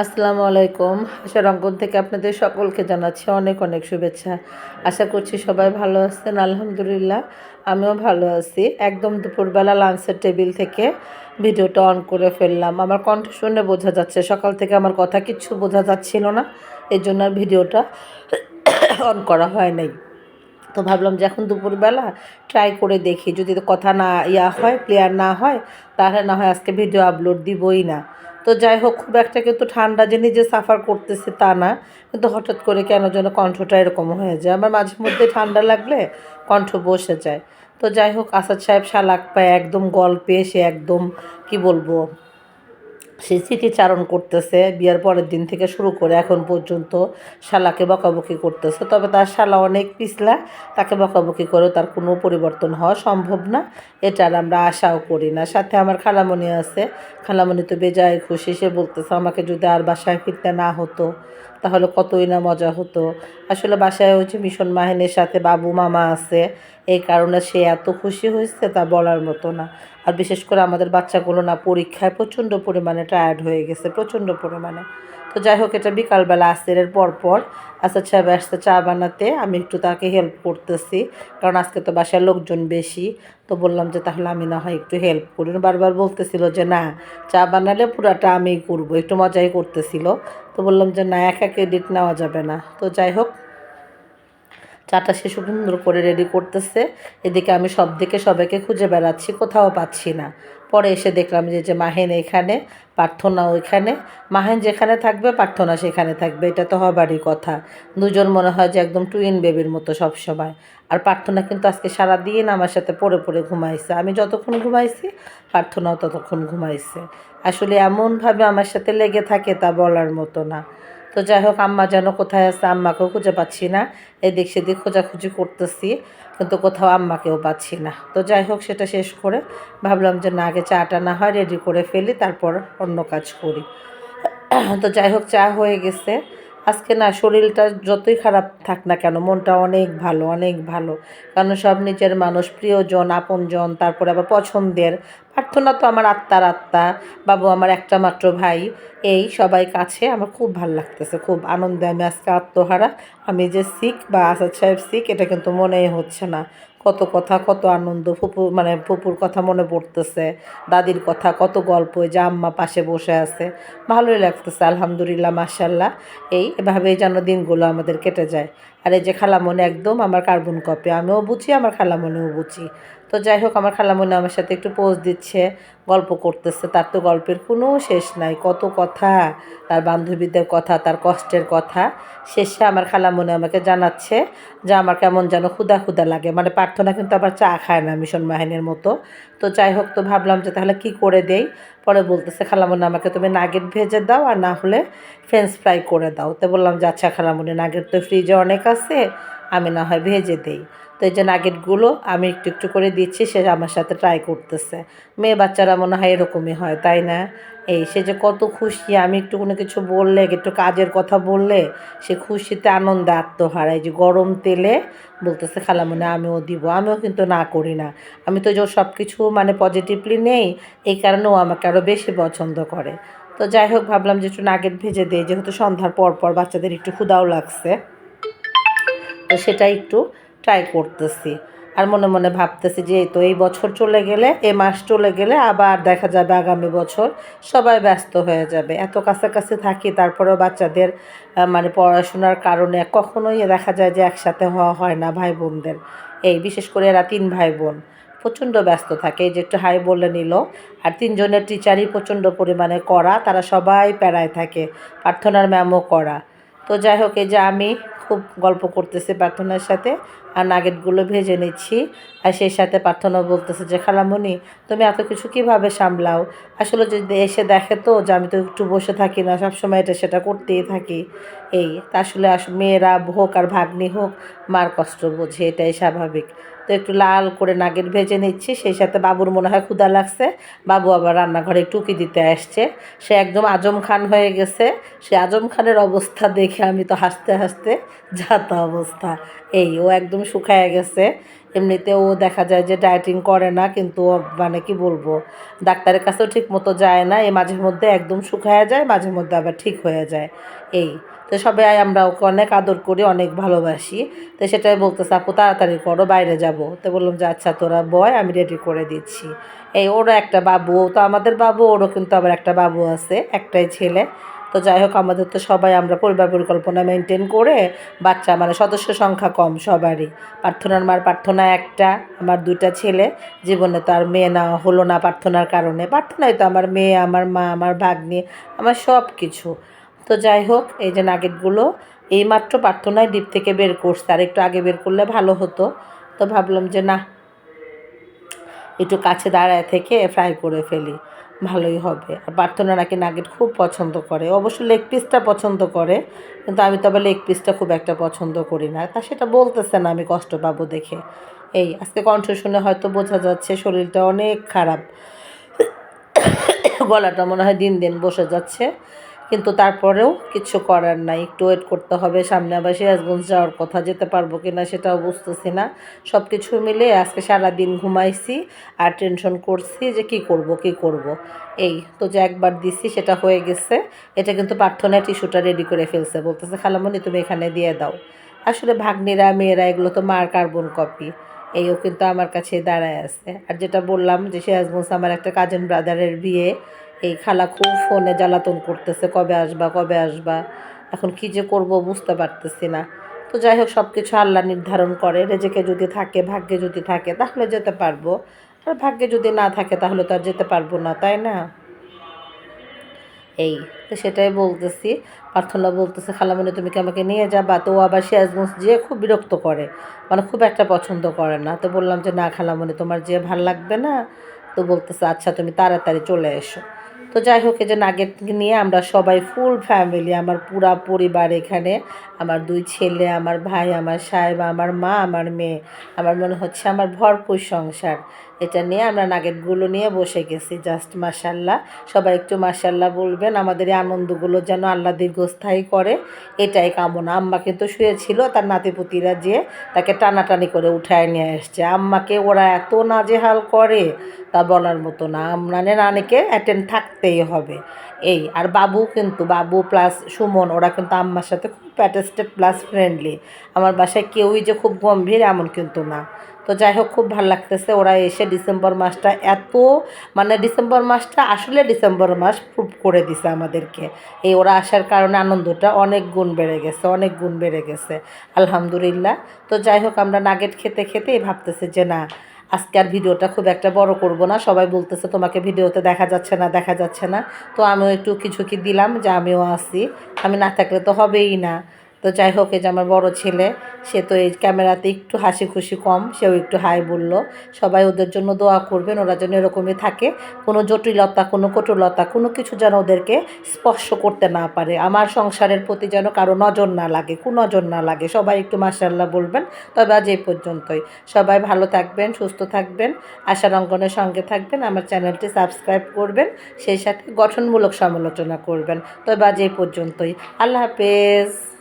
আসসালামু আলাইকুম। আশা রঙ্গন থেকে আপনাদের সকলকে জানাচ্ছি অনেক অনেক শুভেচ্ছা। আশা করছি সবাই ভালো আছেন, আলহামদুলিল্লাহ। আমিও ভালো আছি। একদম দুপুরবেলা লাঞ্চের টেবিল থেকে ভিডিওটা অন করে ফেললাম। আমার কণ্ঠ শুনে বোঝা যাচ্ছে, সকাল থেকে আমার কথা কিচ্ছু বোঝা যাচ্ছিল না এই জন্য আর ভিডিওটা অন করা হয় নাই। তো ভাবলাম যে এখন দুপুরবেলা ট্রাই করে দেখি। যদি কথা না ইয়া হয়, ক্লিয়ার না হয়, তাহলে না হয় আজকে ভিডিও আপলোড দিবই না। তো যাই হোক, খুব একটা কিন্তু ঠান্ডা যে নিজে সাফার করতেছে তা না, কিন্তু হঠাৎ করে কেন যেন কণ্ঠটা এরকম হয়ে যায়। আমার মাঝে মধ্যে ঠান্ডা লাগলে কণ্ঠ বসে যায়। তো যাই হোক, আসাদ সাহেব শালাক পায় একদম গল্পে সে একদম, কি বলব সে স্মৃতিচারণ করতেছে, বিয়ার পরের দিন থেকে শুরু করে এখন পর্যন্ত শালাকে বকাবকি করতেছে। তবে তার শালা অনেক পিছলা, তাকে বকাবকি করে তার কোনো পরিবর্তন হওয়া সম্ভব না, এটার আমরা আশাও করি না। সাথে আমার খালামণি আছে, খালামণি তো বেজায় খুশি, সে বলতেছে আমাকে যদি আর বাসায় ফিরতে না হতো তাহলে কতই না মজা হতো। আসলে বাসায় হচ্ছে মিশন মাহিনের সাথে বাবু মামা আছে, এই কারণে সে এত খুশি হয়েছে তা বলার মতো না। আর বিশেষ করে আমাদের বাচ্চাগুলো না পরীক্ষায় প্রচণ্ড পরিমাণে টায়ার্ড হয়ে গেছে, প্রচণ্ড পরিমাণে। তো যাই হোক, এটা বিকালবেলা আসের পরপর পর আসাদ সাহেব আসতে চা বানাতে। আমি একটু তাকে হেল্প করতেছি, কারণ আজকে তো বাসায় লোকজন বেশি। তো বললাম যে, তাহলে আমি না হয় একটু হেল্প করি। বারবার বলতেছিল যে, না, চা বানালে পুরাটা আমি করব। একটু মজাই করতেছিল। তো বললাম যে, না, একা ক্রেডিট নেওয়া যাবে না। তো যাই হোক চাটা সে সুন্দর করে রেডি করতেছে। এদিকে আমি সব দিকে সবাইকে খুঁজে বেড়াচ্ছি, কোথাও পাচ্ছি না। পরে এসে দেখলাম যে যে মাহেন এখানে প্রার্থনা ওইখানে মাহেন যেখানে থাকবে প্রার্থনা সেখানে থাকবে, এটা তো হবারই কথা। দুজন মনে হয় যে একদম টুইন বেবির মতো সব সময় আর প্রার্থনা কিন্তু আজকে সারাদিন আমার সাথে পড়ে পড়ে ঘুমাইছে। আমি যতক্ষণ ঘুমাইছি প্রার্থনাও ততক্ষণ ঘুমাইছে। আসলে এমনভাবে আমার সাথে লেগে থাকে তা বলার মতো না। তো যাই হোক আম্মা যেন কোথায় আছে আম্মাকেও খুঁজে পাচ্ছি না। এদিক সেদিক খোঁজাখুঁজি করতেছি, কিন্তু কোথাও আম্মাকেও পাচ্ছি না। তো যাই হোক সেটা শেষ করে ভাবলাম যে না, আগে চাটা না হয় রেডি করে ফেলি, তারপর অন্য কাজ করি। তো যাই হোক চা হয়ে গেছে। আজকে না, শরীরটা যতই খারাপ থাক না কেন, মনটা অনেক ভালো অনেক ভালো। কারণ সব নিজের মানুষ, প্রিয়জন, আপনজন, তারপরে আবার পছন্দের। প্রার্থনা তো আমার আত্মার আত্মা। বাবু, আমার একটা মাত্র ভাই। এই সবাই কাছে আমার খুব ভালো লাগতেছে, খুব আনন্দে আমি আজকে আত্মহারা। আমি যে শিখ বা আসাদ সাহেব শিখ, এটা কিন্তু মনেই হচ্ছে না। কত কথা, কত আনন্দ, ফুপু মানে ফুপুর কথা মনে পড়তেছে। দাদির কথা, কত গল্প যে আম্মা পাশে বসে আছে। ভালোই লাগতেছে, আলহামদুলিল্লাহ মাসাল্লাহ এই, এভাবেই যেন দিনগুলো আমাদের কেটে যায়। আর এই যে খালামনে একদম আমার কার্বন কপি, আমিও বুঝি, আমার খালামনেও বুঝি। তো যাই হোক, আমার খালামনি আমার সাথে একটু পোজ দিচ্ছে, গল্প করতেছে। তার তো গল্পের কোনো শেষ নাই। কত কথা, তার বান্ধবীদের কথা, তার কষ্টের কথা শেষে আমার খালামনি আমাকে জানাচ্ছে যে আমার কেমন যেন ক্ষুদা ক্ষুদা লাগে। মানে প্রার্থনা কিন্তু আবার চা খায় না মিশন বাহিনীর মতো। তো যাই হোক, তো ভাবলাম যে তাহলে কি করে দেই? পরে বলতেছে খালামনি আমাকে তুমি নাগেট ভেজে দাও আর না হলে ফ্রেঞ্চ ফ্রাই করে দাও। তো বললাম যে আচ্ছা খালামনি নাগেট তো ফ্রিজে অনেক আছে, আমি না হয় ভেজে দেই। তো এই যে নাগেটগুলো আমি একটু একটু করে দিচ্ছি, সে আমার সাথে ট্রাই করতেছে। মেয়ে বাচ্চারা মনে হয় এরকমই হয়, তাই না? এই সে যে কত খুশি, আমি একটু কোনো কিছু বললে, একটু কাজের কথা বললে, সে খুশিতে আনন্দে আত্মহারায় যে গরম তেলে বলতেছে খালামনে আমিও দিব। আমিও কিন্তু না করি না। আমি তো যে সব কিছু মানে পজিটিভলি নেই, এই কারণেও আমাকে আরও বেশি পছন্দ করে। তো যাই হোক, ভাবলাম যে একটু নাগেট ভেজে দিই, যেহেতু সন্ধ্যার পর পর বাচ্চাদের একটু ক্ষুদাও লাগছে। তো সেটা একটু ট্রাই করতেছি। আর মনে মনে ভাবতেছি যে এই তো এই বছর চলে গেলে, এ মাস চলে গেলে আবার দেখা যাবে আগামী বছর সবাই ব্যস্ত হয়ে যাবে। এত কাছাকাছি থাকি, তারপরেও বাচ্চাদের মানে পড়াশোনার কারণে কখনোই দেখা যায় যে একসাথে হওয়া হয় না ভাই বোনদের এই বিশেষ করে এরা তিন ভাই বোন প্রচণ্ড ব্যস্ত থাকে। এই যে একটু হাই বলে নিল, আর তিনজনের টিচারই প্রচণ্ড পরিমাণে করা তারা সবাই প্যারায় থাকে, প্রার্থনার ম্যামও করা। তো যাই হোক, এই যে আমি খুব গল্প করতেছে প্রার্থনার সাথে, আর নাগেটগুলো ভেজে নিচ্ছি। আর সেই সাথে প্রার্থনা বলতেছে যে খালামণি তুমি এত কিছু কীভাবে সামলাও? আসলে যদি এসে দেখে তো যে, আমি তো একটু বসে থাকি না, সবসময় এটা সেটা করতেই থাকি। এই আসলে মেয়েরা হোক আর ভাগ্নি হোক, মার কষ্ট বোঝে, এটাই স্বাভাবিক। তো একটু লাল করে নাগের ভেজে নিচ্ছি, সেই সাথে বাবুর মনে হয় ক্ষুদা লাগছে। বাবু আবার রান্নাঘরে টুকি দিতে আসছে। সে একদম আজম খান হয়ে গেছে। সে আজম খানের অবস্থা দেখে আমি তো হাসতে হাসতে যাতা অবস্থা। এই, ও একদম শুকায় গেছে। এমনিতেও দেখা যায় যে ডায়েটিং করে না, কিন্তু মানে কি বলব, ডাক্তারের কাছেও ঠিক মতো যায় না এই মাঝে মধ্যে একদম শুকায়া যায়, মাঝে মধ্যে আবার ঠিক হয়ে যায়। এই, তো সবাই আমরা ওকে অনেক আদর করি, অনেক ভালোবাসি। তো সেটাই বলতেছে, আপু, তাড়াতাড়ি করো, বাইরে যাব। তো বললাম যে আচ্ছা তোরা বয়, আমি রেডি করে দিচ্ছি। এই, ওরও একটা বাবু, ও তো আমাদের বাবু, ওরও কিন্তু আবার একটা বাবু আছে, একটাই ছেলে। তো যাই হোক, আমাদের তো সবাই আমরা পরিবার পরিকল্পনা মেনটেন করে বাচ্চা মানে সদস্য সংখ্যা কম সবারই। প্রার্থনার মার প্রার্থনা একটা, আমার দুইটা ছেলে, জীবনে তো আর মেয়ে না, হলো না প্রার্থনার কারণে। প্রার্থনায় তো আমার মেয়ে, আমার মা, আমার ভাগ্নি, আমার সব কিছু তো যাই হোক, এই যে নাগেটগুলো এইমাত্র প্রার্থনায় ডিপ থেকে বের করছে। আর একটু আগে বের করলে ভালো হতো। তো ভাবলাম যে না, একটু কাছে দাঁড়ায় থেকে ফ্রাই করে ফেলি। ভালোই হবে। আর প্রার্থনা নাকি নাগেট খুব পছন্দ করে। অবশ্য লেগ পিসটা পছন্দ করে, কিন্তু আমি তবে লেগ পিসটা খুব একটা পছন্দ করি না। তা সেটা বলতেছে না আমি কষ্ট পাবো দেখে। এই, আজকে কণ্ঠ শুনে হয়তো বোঝা যাচ্ছে শরীরটা অনেক খারাপ। গলাটা মনে হয় দিন দিন বসে যাচ্ছে। কিন্তু তারপরেও কিছু করার নাই। একটু ওয়েট করতে হবে, সামনে আবার সিরাজগঞ্জ যাওয়ার কথা, যেতে পারব কি না সেটাও বুঝতেছি না। সব কিছু মিলে আজকে সারা দিন ঘুমাইছি আর টেনশন করছি যে কি করব কি করব। এই তো যে একবার দিছি, সেটা হয়ে গেছে। এটা কিন্তু প্রার্থনা টিস্যুটা রেডি করে ফেলছে। বলতেছে, খালামণি, তুমি এখানে দিয়ে দাও। আসলে ভাগ্নিরা, মেয়েরা, এগুলো তো মার কার্বন কপি এইও কিন্তু আমার কাছে দাঁড়ায় আছে। আর যেটা বললাম যে সিরাজগঞ্জ আমার একটা কাজিন ব্রাদারের বিয়ে। এই খালা খুব ফোনে জ্বালাতন করতেছে, কবে আসবা কবে আসবা? এখন কি যে করব বুঝতে পারতেছি না। তো যাই হোক সব কিছু আল্লাহ নির্ধারণ করে, রেজেকে যদি থাকে, ভাগ্যে যদি থাকে, তাহলে যেতে পারব। আর ভাগ্যে যদি না থাকে, তাহলে তো আর যেতে পারব না, তাই না? এই, তো সেটাই বলতেছি। প্রার্থনা বলতেছে খালামণি তুমি কি আমাকে নিয়ে যাবা? তো আবার সিরাজগঞ্জ যেয়ে খুব বিরক্ত করে মানে খুব একটা পছন্দ করে না। তো বললাম যে, না খালামণি তোমার যে ভালো লাগবে না? তো বলতেছে আচ্ছা তুমি তাড়াতাড়ি চলে এসো। তো যাই হোক, এই যে নাগেট নিয়ে আমরা সবাই ফুল ফ্যামিলি আমার পুরা পরিবার এখানে। আমার দুই ছেলে, আমার ভাই, আমার সাহেব, আমার মা, আমার মেয়ে। আমার মনে হচ্ছে আমার ভরপুর সংসার। এটা নিয়ে আমরা নাগেটগুলো নিয়ে বসে গেছি জাস্ট মাসাল্লাহ সবাই একটু মাসাল্লাহ বলবেন, আমাদের এই আনন্দগুলো যেন আল্লাহ দীর্ঘস্থায়ী করে, এটাই কামনা। আম্মা কিন্তু শুয়েছিল, তার নাতিপুতিরা যে তাকে টানাটানি করে উঠায় নিয়ে এসছে। আম্মাকে ওরা এত নাজেহাল করে তা বলার মতো না। মানে নানিকে অ্যাটেন্ড থাকতেই হবে। এই, আর বাবু কিন্তু, বাবু প্লাস সুমন, ওরা কিন্তু আম্মার সাথে খুব প্যাটেস্টেড প্লাস ফ্রেন্ডলি আমার বাসায় কেউই যে খুব গম্ভীর এমন কিন্তু না। তো যাই হোক, খুব ভালো লাগতেছে ওরা এসে ডিসেম্বর মাসটা এত মানে ডিসেম্বর মাসটা আসলে ডিসেম্বর মাস প্রুভ করে দিছে আমাদেরকে। এই ওরা আসার কারণে আনন্দটা অনেক গুণ বেড়ে গেছে, অনেক গুণ বেড়ে গেছে, আলহামদুলিল্লাহ। তো যাই হোক, আমরা নাগেট খেতে খেতেই ভাবতেছে যে না, আজকে আর ভিডিওটা খুব একটা বড় করব না। সবাই বলতেছে, তোমাকে ভিডিওতে দেখা যাচ্ছে না, দেখা যাচ্ছে না। তো আমিও একটু কিছু কি দিলাম যে আমিও আসি আমি না থাকলে তো হবেই না। তো যাই হোক, এই যে আমার বড় ছেলে, সে তো এই ক্যামেরাতে একটু হাসি খুশি কম, সেও একটু হাই বলল। সবাই ওদের জন্য দোয়া করবেন, ওরা যেন এরকমই থাকে। কোনো জটিলতা, কোনো কটুলতা, কোনো কিছু যেন ওদেরকে স্পর্শ করতে না পারে। আমার সংসারের প্রতি যেন কারও নজর না লাগে কোনো নজর না লাগে। সবাই একটু মাসাল্লাহ বলবেন, তবে আজ এই পর্যন্তই। সবাই ভালো থাকবেন, সুস্থ থাকবেন। আশার অঙ্গনের সঙ্গে থাকবেন, আমার চ্যানেলটি সাবস্ক্রাইব করবেন, সেই সাথে গঠনমূলক সমালোচনা করবেন। তবে আজ এই পর্যন্তই। আল্লাহ হাফেজ।